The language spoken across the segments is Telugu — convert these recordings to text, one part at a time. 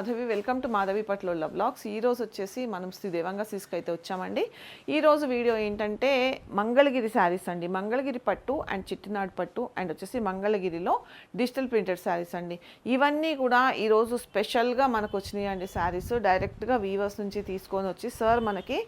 మాధవి వెల్కమ్ టు మాధవి పట్ల బ్లాగ్స్. ఈరోజు వచ్చేసి మనం శ్రీ దేవంగా అయితే వచ్చామండి. ఈరోజు వీడియో ఏంటంటే మంగళగిరి శారీస్ అండి. మంగళగిరి పట్టు అండ్ చిట్టినాడు పట్టు అండ్ వచ్చేసి మంగళగిరిలో డిజిటల్ ప్రింటెడ్ శారీస్ అండి. ఇవన్నీ కూడా ఈరోజు స్పెషల్గా మనకు వచ్చినాయి అండి శారీస్. డైరెక్ట్గా వీవర్స్ నుంచి తీసుకొని వచ్చి సార్ మనకి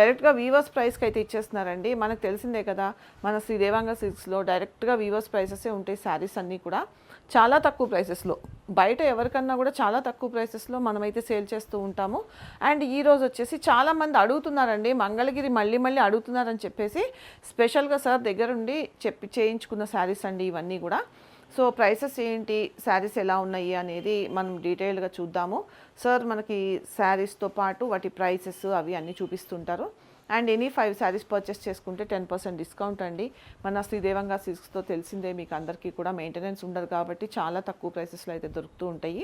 డైరెక్ట్గా వీవర్స్ ప్రైస్కి అయితే ఇచ్చేస్తున్నారండి. మనకు తెలిసిందే కదా మన శ్రీ దేవాంగ సిల్క్స్లో డైరెక్ట్గా వీవర్స్ ప్రైసెసే ఉంటాయి శారీస్ అన్నీ కూడా. చాలా తక్కువ ప్రైసెస్లో. బయట ఎవరికన్నా కూడా చాలా తక్కువ ప్రైసెస్లో మనమైతే సేల్ చేస్తూ ఉంటాము. అండ్ ఈ రోజు వచ్చేసి చాలామంది అడుగుతున్నారండి మంగళగిరి మళ్ళీ మళ్ళీ అడుగుతున్నారని చెప్పేసి స్పెషల్గా సార్ దగ్గరుండి చెప్పి చేయించుకున్న శారీస్ అండి ఇవన్నీ కూడా. సో ప్రైసెస్ ఏంటి? శారీస్ ఎలా ఉన్నాయి అనేది మనం డీటెయిల్గా చూద్దాము. సార్ మనకి శారీస్తో పాటు వాటి ప్రైసెస్ అవి అన్నీ చూపిస్తుంటారు. And any five saris purchase చేసుకుంటే టెన్ పర్సెంట్ డిస్కౌంట్ అండి. మన శ్రీదేవంగా సిల్క్స్తో తెలిసిందే మీకు అందరికీ కూడా మెయింటెనెన్స్ ఉండదు కాబట్టి చాలా తక్కువ ప్రైసెస్లో అయితే దొరుకుతూ ఉంటాయి.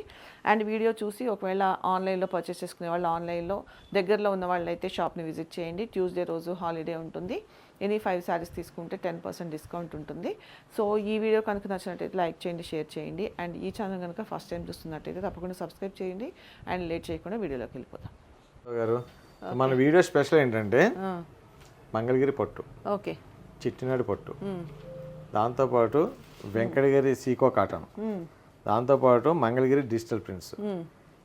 అండ్ వీడియో చూసి ఒకవేళ ఆన్లైన్లో పర్చేస్ చేసుకునే వాళ్ళు ఆన్లైన్లో దగ్గరలో ఉన్న వాళ్ళు అయితే షాప్ని విజిట్ చేయండి. ట్యూస్డే రోజు హాలిడే ఉంటుంది. ఎనీ ఫైవ్ శారీస్ తీసుకుంటే టెన్ పర్సెంట్ డిస్కౌంట్ ఉంటుంది. సో ఈ వీడియో కనుక నచ్చినట్టయితే లైక్ చేయండి షేర్ చేయండి. అండ్ ఈ ఛానల్ కనుక ఫస్ట్ టైం చూస్తున్నట్టయితే తప్పకుండా సబ్స్క్రైబ్ చేయండి. అండ్ లేట్ చేయకుండా వీడియోలోకి వెళ్ళిపోదాం. గారు మన వీడియో స్పెషల్ ఏంటంటే మంగళగిరి పట్టు. ఓకే. చిట్టినాడు పట్టు. దాంతోపాటు వెంకటగిరి సీకో కాటన్. దాంతోపాటు మంగళగిరి డిజిటల్ ప్రింట్స్.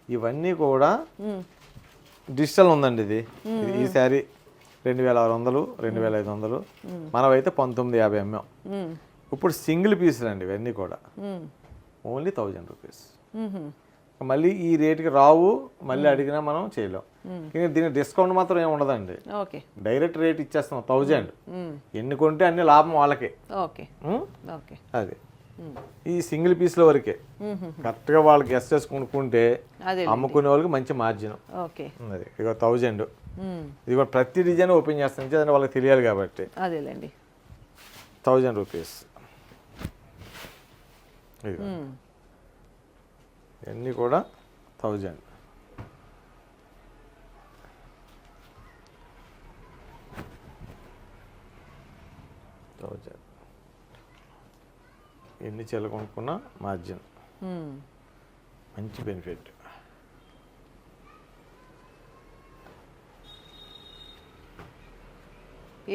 ఇవన్నీ కూడా డిజిటల్ ఉందండి ఇది- ఈ శారీ రెండు వేల ఆరు వందలు రెండు వేల ఐదు వందలు. మనమైతే పంతొమ్మిది యాభై ఎంఎం. ఇప్పుడు సింగిల్ పీసులు అండి ఇవన్నీ కూడా. Only thousand rupees. మళ్ళీ ఈ రేటుకి రావు మళ్ళీ అడిగినా మనం చేయలేం. కానీ దీనికి డిస్కౌంట్ మాత్రం ఏమి ఉండదండి. డైరెక్ట్ రేట్ ఇచ్చేస్తాం థౌజండ్. ఎన్ని కొంటే అన్ని లాభం వాళ్ళకే. ఓకే. ఉం? ఓకే. అది. ఈ సింగిల్ పీస్ల వరకే. కరెక్ట్గా వాళ్ళకి ఎస్ఎస్ కొనుక్కుంటే అమ్ముకునే వాళ్ళకి మంచి మార్జిన్. అది. ఇక థౌజండ్. ఇది కూడా ప్రతి డిజైన్ ఓపెన్ చేస్తాం ఎందుకంటే వాళ్ళకి తెలియాలి కాబట్టి. అదేలేండి. Thousand rupees. ఇవన్నీ కూడా థౌజండ్. థౌజండ్. ఎన్ని చీరలు కొనుక్కున్నా మార్జిన్. మంచి benefit.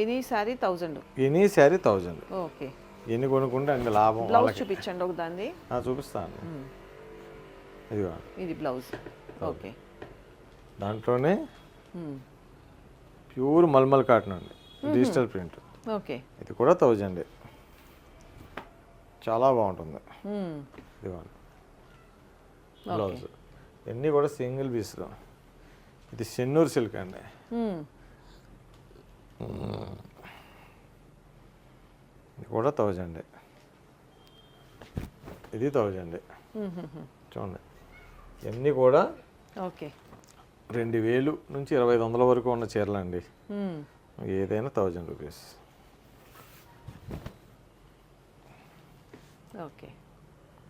Any sari thousand. Any sari thousand. Okay. ఎన్ని కొనుక్కుంటే అన్ని లాభం బ్లౌజ్ చూపించండి ఒక దాన్ని చూపిస్తాను. ఇదిగో. ఇది బ్లౌజ్. ఓకే. దాంట్లోనే. ప్యూర్ మల్మల్ కాటన్ అండి. Digital print. ఓకే. ఇది కూడా థౌజండ్. చాలా బాగుంటుంది. ఇదిగోండి బ్లౌజ్. ఇవన్నీ కూడా సింగిల్ పీస్లో. ఇది చెన్నూరు సిల్క్ అండి. కూడా థౌజండ్ ఇది థౌజండ్. చూడండి. ఇవన్నీ కూడా ఓకే. రెండు వేలు నుంచి ఇరవై ఐదు వందల వరకు ఉన్న చీరలు అండి. ఏదైనా థౌజండ్ రూపీస్. ఓకే.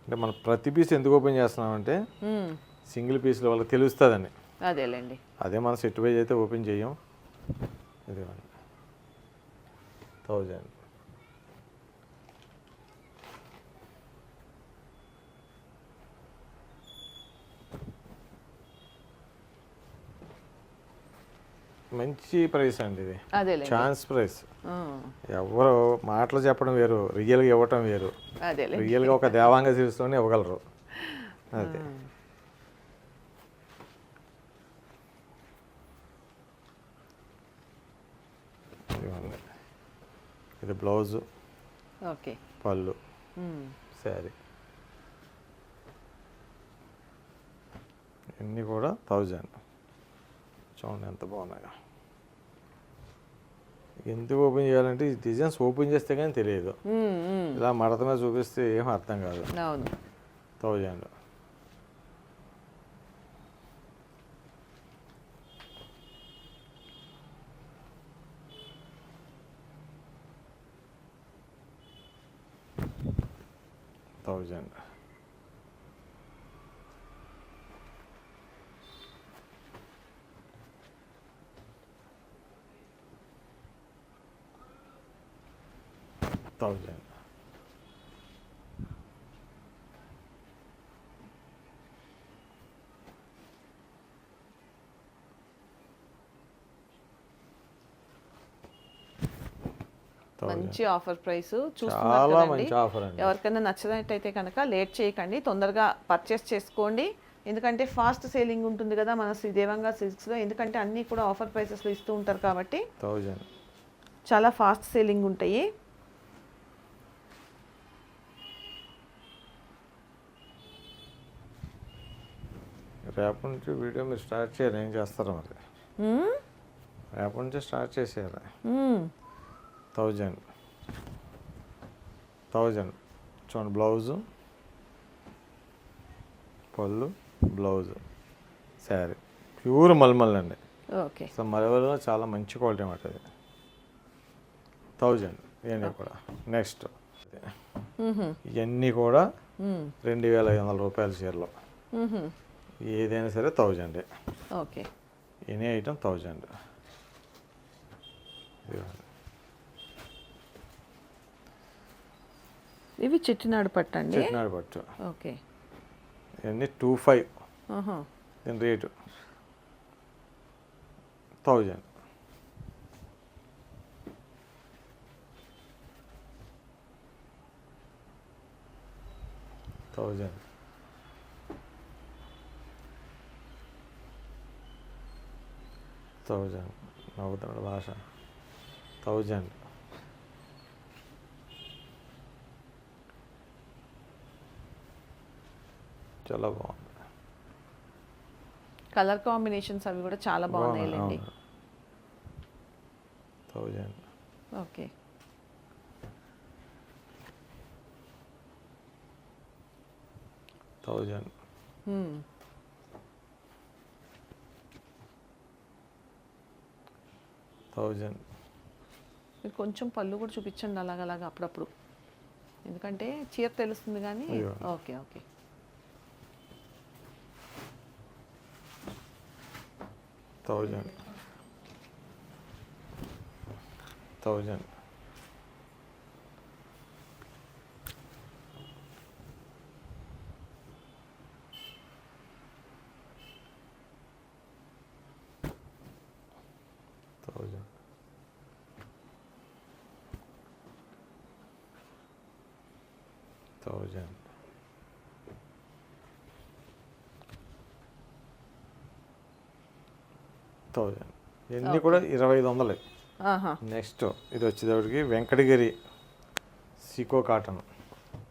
అంటే మనం ప్రతి పీస్ ఎందుకు ఓపెన్ చేస్తున్నామంటే. సింగిల్ పీస్లో వాళ్ళకి తెలుస్తుందని అదేలేండి. అదే మన సెట్ వైజ్ అయితే ఓపెన్ చేయం. ఇదిగోండి. థౌజండ్ మంచి ప్రైస్ అండి ఇది. Chance price. ఎవరు మాటలు చెప్పడం వేరు రియల్గా ఇవ్వటం వేరు. రియల్గా ఒక దేవాంగ సిరీస్లోనే ఇవ్వగలరు. అదే. ఇది బ్లౌజు. ఓకే. పళ్ళు. శారీ. ఇవన్నీ కూడా థౌజండ్. చూడండి ఎంత బాగున్నాయో. ఎందుకు ఓపెన్ చేయాలంటే ఈ డిజైన్స్ ఓపెన్ చేస్తే కానీ తెలియదు. ఇలా మడత మీద చూపిస్తే ఏం అర్థం కాదు. అవును. థౌజండ్. థౌజండ్. మంచి ఆఫర్ ప్రైస్ చూస్తున్నారు ఎవరికైనా నచ్చినట్టయితే కనుక లేట్ చేయకండి తొందరగా పర్చేస్ చేసుకోండి. ఎందుకంటే ఫాస్ట్ సేలింగ్ ఉంటుంది కదా మన శ్రీదేవంగా సిల్క్స్లో ఎందుకంటే అన్ని కూడా ఆఫర్ ప్రైసెస్ ఇస్తూ ఉంటారు కాబట్టి చాలా ఫాస్ట్ సేలింగ్ ఉంటాయి. రేపటి నుంచి వీడియో మీరు స్టార్ట్ చేయాలి ఏం చేస్తారో మరి? రేపటి నుంచి స్టార్ట్ చేసేయాలి. థౌజండ్. థౌజండ్. చూడండి బ్లౌజు. పళ్ళు బ్లౌజు. శారీ. ప్యూర్ మల్మల్ అండి. ఓకే. సో మలవల్లో చాలా మంచి క్వాలిటీ అన్నమాట ఇది థౌజండ్. ఇవన్నీ కూడా. నెక్స్ట్. ఇవన్నీ కూడా. రెండు వేల ఐదు వందల రూపాయల చీరలో. ఏదైనా సరే thousand. Okay. Any item thousand. ఇవి చిట్టినాడు పట్టండి చెట్నాడు పట్టు. ఓకే. ఇవన్నీ టూ ఫైవ్. దీని రేటు. థౌజండ్. థౌజండ్. థౌజండ్ నవ్వుతున్నాడు భాష థౌజండ్ చాలా బాగుంది. కలర్ కాంబినేషన్స్ అవి కూడా చాలా బాగున్నాయిలేండి. Thousand okay. థౌజండ్ థౌజండ్ మీరు కొంచెం పళ్ళు కూడా చూపించండి అలాగలాగా అప్పుడప్పుడు. ఎందుకంటే చీర తెలుస్తుంది కానీ. Okay okay. Thousand thousand thousand thousand ఇవన్నీ కూడా ఇరవై ఐదు వందలే నెక్స్ట్ ఇది వచ్చేటప్పటికి వెంకటగిరి సికో కాటన్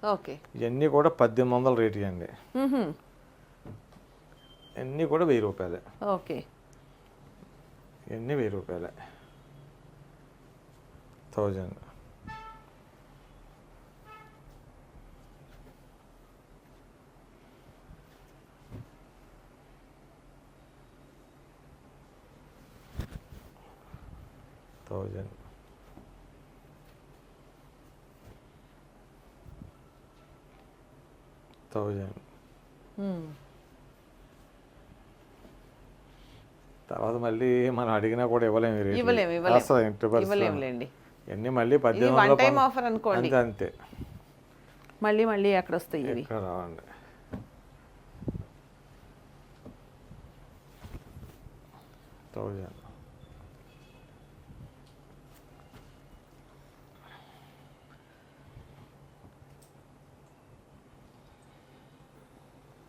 ఓకే ఇవన్నీ కూడా పద్దెనిమిది వందల రేటు అండి. ఇవన్నీ కూడా వెయ్యి రూపాయలే ఓకే ఇవన్నీ వెయ్యి రూపాయలే థౌజండ్ మళ్ళీ మనం అడిగినా కూడా ఇవ్వలేము. ఇవ్వలేము. ఇవ్వలేములేండి. ఇవన్నీ మళ్ళీ పద్దెనిమిది ఆఫర్ అనుకోండి. అంతే మళ్ళీ మళ్ళీ అక్కడ వస్తాయి ఇవి? రావండి. Thousand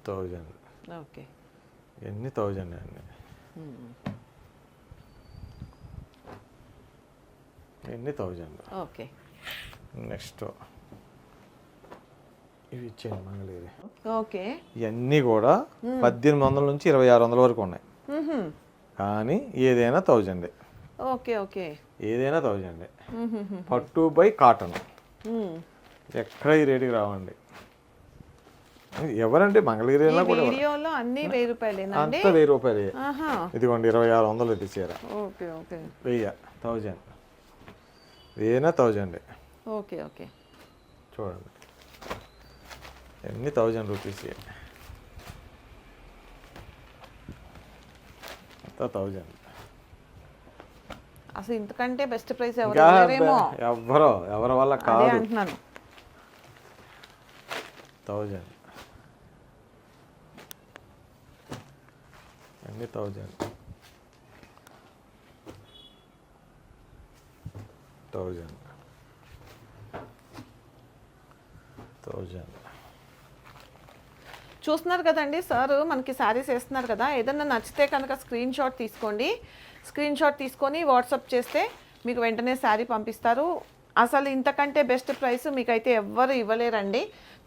thousand okay. ఎన్ని థౌజండ్ అండి? ఎన్ని థౌజండ్? ఓకే. నెక్స్ట్. ఇవి ఇచ్చేయండి మంగళగిరి. ఓకే. ఇవన్నీ కూడా పద్దెనిమిది వందల నుంచి ఇరవై ఆరు వందల వరకు ఉన్నాయి. కానీ ఏదైనా థౌజండే. Okay okay. ఏదైనా థౌజండే. పట్టు బై కాటన్. ఎక్కడ ఈ రేటుకి రావండి? ఎవరంటే మంగళగిరి కూడా అన్ని వెయ్యి రూపాయలేనా అండి అంతా వెయ్యి రూపాయలు. ఇదిగోండి ఇరవై ఆరు వందలు ఇది చీర ఓకే ఓకే. వెయ్యి థౌజండ్. ఏదైనా థౌజండే ఓకే ఓకే. చూడండి. ఎన్ని థౌజండ్ రూపీస్ అంతా థౌజండ్ అసలు ఇంతకంటే బెస్ట్ ప్రైస్ ఎవరు ఎవరో ఎవరి వల్ల కాదు. అంటున్నాను. థౌజండ్ అన్ని థౌజండ్ థౌజండ్ థౌజండ్ చూస్తున్నారు కదండి సార్ మనకి శారీస్ వేస్తున్నారు కదా ఏదన్నా నచ్చితే కనుక స్క్రీన్ షాట్ తీసుకోండి. స్క్రీన్ షాట్ తీసుకొని వాట్సాప్ చేస్తే మీకు వెంటనే శారీ పంపిస్తారు. అసలు ఇంతకంటే బెస్ట్ ప్రైస్ మీకైతే ఎవ్వరు ఇవ్వలేరండి.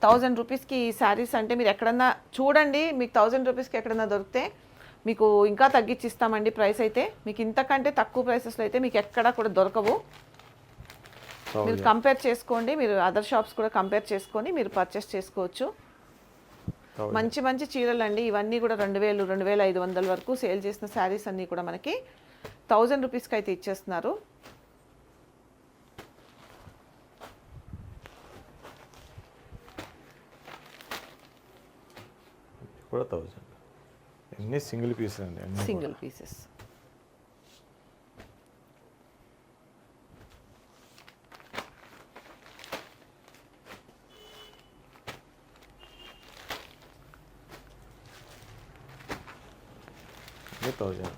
థౌజండ్ రూపీస్కి ఈ శారీస్ అంటే మీరు ఎక్కడన్నా చూడండి మీకు థౌజండ్ రూపీస్కి ఎక్కడన్నా దొరికితే మీకు ఇంకా తగ్గించి ఇస్తామండి ప్రైస్ అయితే. మీకు ఇంతకంటే తక్కువ ప్రైసెస్లో అయితే మీకు ఎక్కడా కూడా దొరకవు. మీరు థౌజండ్ కంపేర్ చేసుకోండి మీరు అదర్ షాప్స్ కూడా కంపేర్ చేసుకొని మీరు పర్చేస్ చేసుకోవచ్చు. థౌజండ్ మంచి మంచి చీరలు అండి ఇవన్నీ కూడా రెండు వేలు రెండు వేల ఐదు వందల వరకు సేల్ చేసిన శారీస్ అన్నీ కూడా మనకి థౌజండ్ రూపీస్కి అయితే ఇచ్చేస్తున్నారు. కూడా థౌజండ్ అన్ని సింగిల్ పీస్ అండి సింగిల్ పీసెస్ థౌజండ్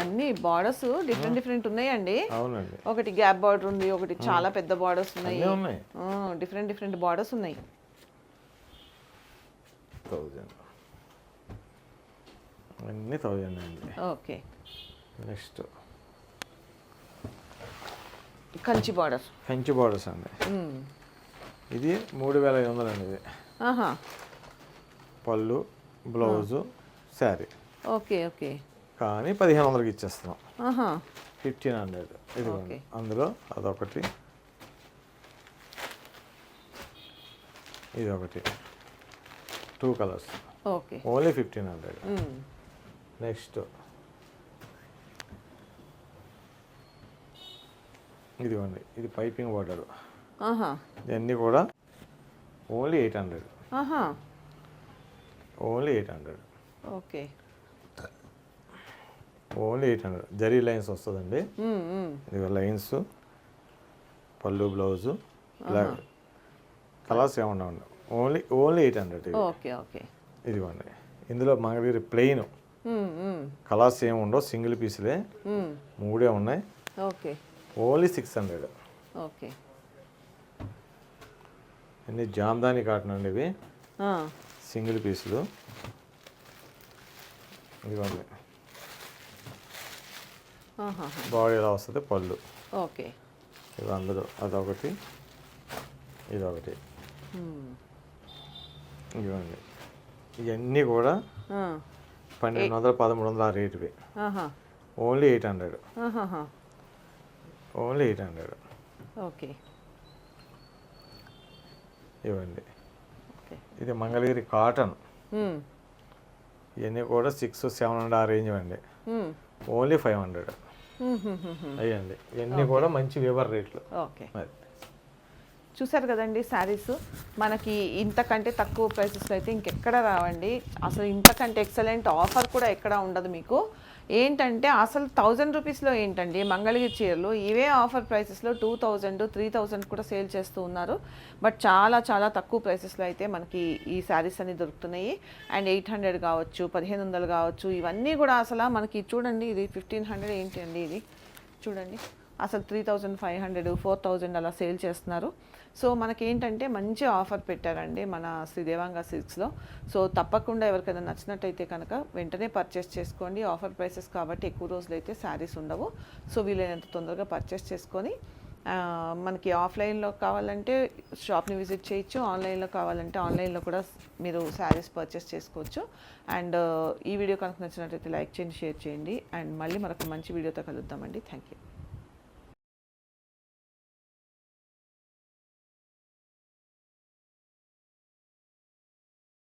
అన్ని బార్డర్స్ డిఫరెంట్ డిఫరెంట్ ఉన్నాయండి. అవునండి. ఒకటి గ్యాప్ బార్డర్ ఉంది ఒకటి చాలా పెద్ద బార్డర్స్ ఉన్నాయి. డిఫరెంట్ డిఫరెంట్ బార్డర్స్ ఉన్నాయి. థౌజండ్ అన్ని థౌజండ్ అండి. Okay. Next. Kanchi border Kanchi borders అండి. ఇది మూడు వేల ఐదు వందలు అండి ఇది. ఆహా. పళ్ళు బ్లౌజు శారీ. Okay okay. కానీ పదిహేను వందలకి ఇచ్చేస్తున్నాం. Fifteen hundred. ఇది. అందులో అదొకటి. ఇది ఒకటి two colours okay only fifteen hundred next ఇదిగోండి. ఇది పైపింగ్ వాటర్. ఆహా. ఇవన్నీ కూడా ఓన్లీ ఎయిట్ హండ్రెడ్ ఆహా. Only eight hundred okay. Only eight hundred. Zari lines వస్తుందండి. ఇది లైన్స్ పళ్ళు బ్లౌజు ఇలా కలర్స్ ఏమన్నా ఉండవు. ఓన్లీ ఓన్లీ ఎయిట్ హండ్రెడ్ ఇది ఓకే ఓకే. ఇదిగోండి. ఇందులో మంగళగిరి ప్లెయిన్. కలర్స్ ఏమి ఉండవు. సింగిల్ పీసులే. మూడే ఉన్నాయి. Okay. Only six hundred. Okay. అన్ని జామ్దాని కాటన్ అండి ఇవి. సింగిల్ పీసులు. ఇదిగోండి. బాడీ ఎలా వస్తుంది పళ్ళు. ఓకే. ఇవి అందరూ అదొకటి ఇదొకటి. ఇవ్వండి ఇవన్నీ కూడా పన్నెండు వందల పదమూడు వందల ఆ రేటువి. Only eight hundred. Only eight hundred. Okay. ఇవ్వండి. ఇది మంగళగిరి కాటన్. ఇవన్నీ కూడా సిక్స్ సెవెన్ హండ్రెడ్ ఆ రేంజ్ అండి. Only five hundred. అయ్యండి. ఇవన్నీ కూడా మంచి వేవర్ రేట్లు. ఓకే. మరి. చూసారు కదండి శారీస్? మనకి ఇంతకంటే తక్కువ ప్రైసెస్లో అయితే ఇంకెక్కడ రావండి. అసలు ఇంతకంటే ఎక్సలెంట్ ఆఫర్ కూడా ఎక్కడ ఉండదు మీకు. ఏంటంటే అసలు థౌజండ్ రూపీస్లో ఏంటండి మంగళగిరి చీరలు? ఇవే ఆఫర్ ప్రైసెస్లో టూ థౌజండ్ త్రీ థౌజండ్ కూడా సేల్ చేస్తూ ఉన్నారు. బట్ చాలా చాలా తక్కువ ప్రైసెస్లో అయితే మనకి ఈ శారీస్ అన్ని దొరుకుతున్నాయి. అండ్ ఎయిట్ హండ్రెడ్ కావచ్చు పదిహేను వందలు కావచ్చు ఇవన్నీ కూడా అసలు మనకి చూడండి ఇది ఫిఫ్టీన్ హండ్రెడ్ ఏంటి అండి ఇది? చూడండి. అసలు three thousand five hundred four thousand అలా సేల్ చేస్తున్నారు. సో మనకి ఏంటంటే మంచి ఆఫర్ పెట్టారండి మన శ్రీ దేవాంగ సిల్క్స్లో. సో తప్పకుండా ఎవరికైనా నచ్చినట్టయితే కనుక వెంటనే పర్చేస్ చేసుకోండి. ఆఫర్ ప్రైసెస్ కాబట్టి ఎక్కువ రోజులు అయితే శారీస్ ఉండవు. సో వీలైనంత తొందరగా పర్చేస్ చేసుకొని మనకి ఆఫ్లైన్లో కావాలంటే షాప్ని విజిట్ చేయొచ్చు. ఆన్లైన్లో కావాలంటే ఆన్లైన్లో కూడా మీరు శారీస్ పర్చేస్ చేసుకోవచ్చు. అండ్ ఈ వీడియో కనుక నచ్చినట్లయితే లైక్ చేయండి షేర్ చేయండి. అండ్ మళ్ళీ మరొక మంచి వీడియోతో కలుద్దామండి. Thank you